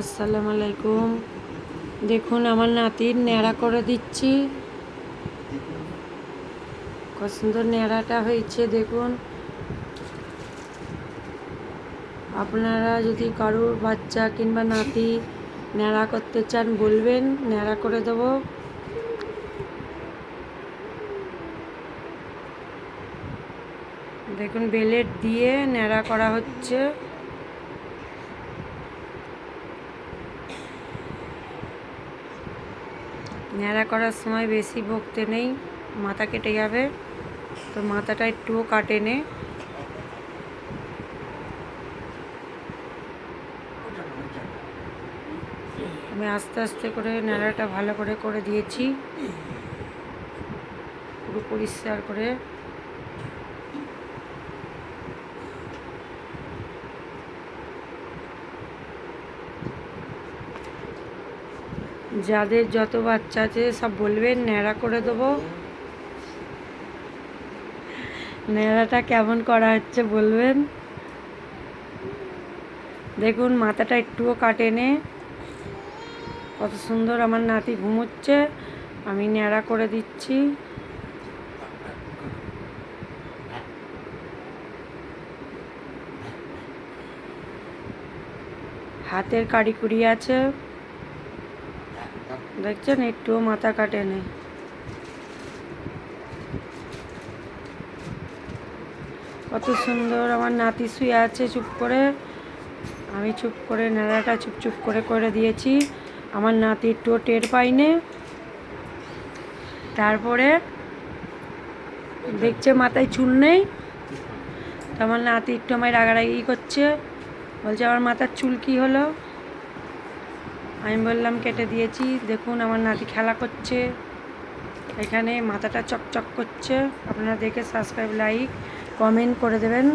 আসসালামু আলাইকুম। দেখুন, আমার নাতির ন্যাড়া করে দিচ্ছি। কত সুন্দর ন্যাড়াটা হয়েছে, দেখুন। আপনারা যদি কারোর বাচ্চা কিংবা নাতি ন্যাড়া করতে চান, বলবেন, ন্যাড়া করে দেবো। দেখুন, বেলেট দিয়ে ন্যাড়া করা হচ্ছে। ন্যাড়া করার সময় বেশি বকতে নেই, মাথা কেটে যাবে। তো মাথাটা একটুও কাটে নে। আমি আস্তে আস্তে করে ন্যাড়াটা ভালো করে করে দিয়েছি। পুরো পরিষ্কার করে যাদের যত বাচ্চা আছে সব বলবেন ন্যাড়া করে দেবো। ন্যাড়াটা কেমন করা হচ্ছে বলবেন? দেখুন, মাথাটা একটুও কাটেনে। কত সুন্দর আমার নাতি ঘুমোচ্ছে। আমি ন্যাড়া করে দিচ্ছি। হাতের কারিকুরি আছে। দেখছেন, একটুও মাথা কাটে নেই কত সুন্দর আমার নাতি শুয়ে আছে, চুপ করে। আমি চুপ করে, নাড়াটা চুপ চুপ করে করে দিয়েছি। আমার নাতি একটুও টের পাইনি তারপরে দেখছে মাথায় চুল নেই। তো আমার নাতি একটু আমায় রাগারাগি করছে। বলছে, আমার মাথার চুল কী হলো? আমি বললাম, কেটে দিয়েছি। দেখুন, আমার নাতি খেলা করছে। এখানে মাথাটা চকচক করছে। আপনারা দেখে সাবস্ক্রাইব লাইক কমেন্ট করে দেবেন।